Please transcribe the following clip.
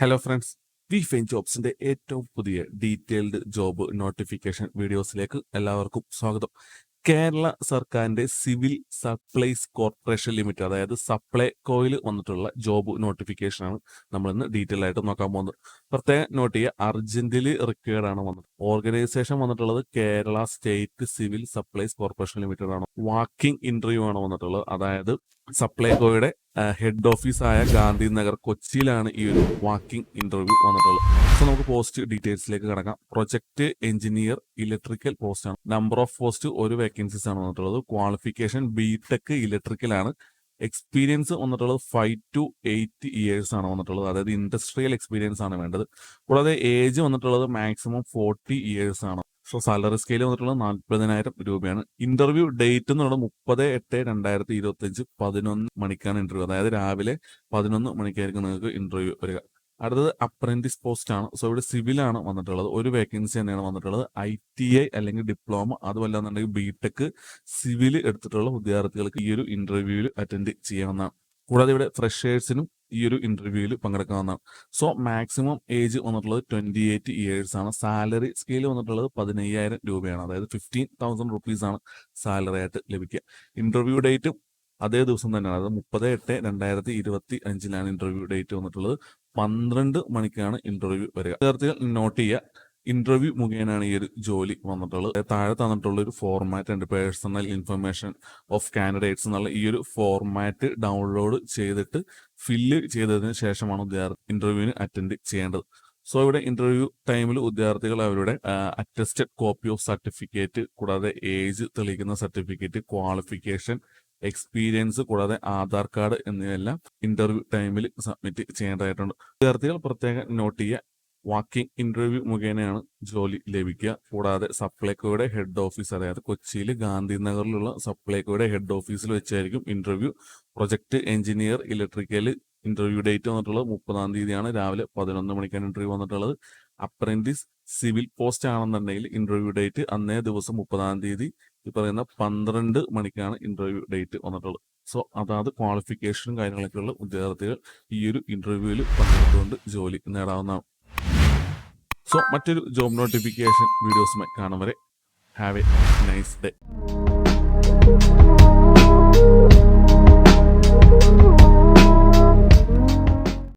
Hello friends V Fine ജോബ്സിന്റെ ഏറ്റവും പുതിയ ഡീറ്റെയിൽഡ് ജോബ് നോട്ടിഫിക്കേഷൻ വീഡിയോസിലേക്ക് എല്ലാവർക്കും സ്വാഗതം. കേരള സർക്കാരിന്റെ സിവിൽ സപ്ലൈസ് കോർപ്പറേഷൻ ലിമിറ്റഡ് അതായത് സപ്ലൈ കോയിൽ വന്നിട്ടുള്ള ജോബ് നോട്ടിഫിക്കേഷൻ ആണ് നമ്മൾ ഇന്ന് ഡീറ്റെയിൽ ആയിട്ട് നോക്കാൻ പോകുന്നത്. പ്രത്യേകം നോട്ട് ചെയ്യുക അർജന്റലി റിക്വയർഡ് ആണ് വന്നത്. ഓർഗനൈസേഷൻ വന്നിട്ടുള്ളത് Kerala state civil supplies corporation limited ആണ്. വാക്കിംഗ് ഇന്റർവ്യൂ ആണ് വന്നിട്ടുള്ളത്. അതായത് സപ്ലൈകോയുടെ ഹെഡ് ഓഫീസായ ഗാന്ധിനഗർ കൊച്ചിയിലാണ് ഈ ഒരു വാക്കിംഗ് ഇന്റർവ്യൂ വന്നിട്ടുള്ളത്. സോ നമുക്ക് പോസ്റ്റ് ഡീറ്റെയിൽസിലേക്ക് കിടക്കാം. പ്രൊജക്ട് എഞ്ചിനീയർ ഇലക്ട്രിക്കൽ പോസ്റ്റ് ആണ്. നമ്പർ ഓഫ് പോസ്റ്റ് ഒരു വേക്കൻസീസ് ആണ് വന്നിട്ടുള്ളത്. ക്വാളിഫിക്കേഷൻ ബി ടെക് ഇലക്ട്രിക്കൽ ആണ്. എക്സ്പീരിയൻസ് വന്നിട്ടുള്ളത് ഫൈവ് ടു എയ്റ്റ് ഇയേഴ്സ് ആണ് വന്നിട്ടുള്ളത്. അതായത് ഇൻഡസ്ട്രിയൽ എക്സ്പീരിയൻസ് ആണ് വേണ്ടത്. കൂടാതെ ഏജ് വന്നിട്ടുള്ളത് മാക്സിമം ഫോർട്ടി ഇയേഴ്സ് ആണ്. സോ സാലറി സ്കെയിൽ വന്നിട്ടുള്ളത് നാൽപ്പതിനായിരം രൂപയാണ്. ഇന്റർവ്യൂ ഡേറ്റ് എന്ന് പറയുന്നത് മുപ്പത് എട്ട് രണ്ടായിരത്തി ഇരുപത്തി അഞ്ച് പതിനൊന്ന് മണിക്കാണ് ഇന്റർവ്യൂ അതായത് രാവിലെ പതിനൊന്ന് മണിക്കായിരിക്കും നിങ്ങൾക്ക് ഇന്റർവ്യൂ വരിക. അടുത്തത് അപ്രന്റീസ് പോസ്റ്റ് ആണ്. സോ ഇവിടെ സിവിൽ ആണ് വന്നിട്ടുള്ളത്. ഒരു വേക്കൻസി തന്നെയാണ് വന്നിട്ടുള്ളത്. ഐ ടി ഐ അല്ലെങ്കിൽ ഡിപ്ലോമ അതുമല്ല എന്നുണ്ടെങ്കിൽ ബി ടെക് സിവിൽ എടുത്തിട്ടുള്ള വിദ്യാർത്ഥികൾക്ക് ഈ ഒരു ഇന്റർവ്യൂവിൽ അറ്റൻഡ് ചെയ്യാവുന്നതാണ്. കൂടാതെ ഇവിടെ ഫ്രഷേഴ്സിനും ഈ ഒരു ഇന്റർവ്യൂവിൽ പങ്കെടുക്കാവുന്നതാണ്. സോ മാക്സിമം ഏജ് വന്നിട്ടുള്ളത് ട്വന്റി എയ്റ്റ് ഇയേഴ്സ് ആണ്. സാലറി സ്കെയിൽ വന്നിട്ടുള്ളത് പതിനയ്യായിരം രൂപയാണ്. അതായത് ഫിഫ്റ്റീൻ തൗസൻഡ് റുപ്പീസ് ആണ് സാലറി ആയിട്ട് ലഭിക്കുക. ഇന്റർവ്യൂ ഡേറ്റും അതേ ദിവസം തന്നെയാണ്. അതായത് മുപ്പത് എട്ട് രണ്ടായിരത്തി ഇരുപത്തി അഞ്ചിലാണ് ഇന്റർവ്യൂ ഡേറ്റ് വന്നിട്ടുള്ളത്. പന്ത്രണ്ട് മണിക്കാണ് ഇന്റർവ്യൂ വരിക. വിദ്യാർത്ഥികൾ നോട്ട് ചെയ്യുക. ഇന്റർവ്യൂ മുഖേനയാണ് ഈ ഒരു ജോലി വന്നിട്ടുള്ളത്. താഴെ തന്നിട്ടുള്ള ഒരു ഫോർമാറ്റ് ഉണ്ട്. പേഴ്സണൽ ഇൻഫർമേഷൻ ഓഫ് കാൻഡിഡേറ്റ്സ് എന്നുള്ള ഈ ഒരു ഫോർമാറ്റ് ഡൗൺലോഡ് ചെയ്തിട്ട് ഫില്ല് ചെയ്തതിന് ശേഷമാണ് വിദ്യാർത്ഥി ഇന്റർവ്യൂവിന് അറ്റൻഡ് ചെയ്യേണ്ടത്. സോ ഇവിടെ ഇന്റർവ്യൂ ടൈമിൽ വിദ്യാർത്ഥികൾ അവരുടെ അറ്റസ്റ്റഡ് കോപ്പി ഓഫ് സർട്ടിഫിക്കറ്റ് കൂടാതെ ഏജ് തെളിയിക്കുന്ന സർട്ടിഫിക്കറ്റ് ക്വാളിഫിക്കേഷൻ എക്സ്പീരിയൻസ് കൂടാതെ ആധാർ കാർഡ് എന്നിവയെല്ലാം ഇന്റർവ്യൂ ടൈമിൽ സബ്മിറ്റ് ചെയ്യേണ്ടതായിട്ടുണ്ട്. വിദ്യാർത്ഥികൾ പ്രത്യേകം നോട്ട് ചെയ്യുക വാക്കിംഗ് ഇന്റർവ്യൂ മുഖേനയാണ് ജോലി ലഭിക്കുക. കൂടാതെ സപ്ലൈകോയുടെ ഹെഡ് ഓഫീസ് അതായത് കൊച്ചിയിൽ ഗാന്ധിനഗറിലുള്ള സപ്ലൈകോയുടെ ഹെഡ് ഓഫീസിൽ വെച്ചായിരിക്കും interview project engineer electrical interview date വന്നിട്ടുള്ളത് മുപ്പതാം തീയതിയാണ്. രാവിലെ പതിനൊന്ന് മണിക്കാണ് ഇന്റർവ്യൂ വന്നിട്ടുള്ളത്. അപ്രന്റീസ് സിവിൽ പോസ്റ്റ് ആണെന്നുണ്ടെങ്കിൽ ഇന്റർവ്യൂ ഡേറ്റ് അന്നേ ദിവസം മുപ്പതാം തീയതി ഈ പറയുന്ന പന്ത്രണ്ട് മണിക്കാണ് ഇന്റർവ്യൂ ഡേറ്റ് വന്നിട്ടുള്ളത്. സോ അതാത് ക്വാളിഫിക്കേഷനും കാര്യങ്ങളൊക്കെയുള്ള ഉദ്യോഗാർത്ഥികൾ ഈ ഒരു ഇന്റർവ്യൂവിൽ പങ്കെടുത്തുകൊണ്ട് ജോലി നേടാവുന്നതാണ്. സോ മറ്റൊരു ജോബ് നോട്ടിഫിക്കേഷൻ വീഡിയോസുമായി കാണും വരെ ഹാവ് എ നൈസ് ഡേ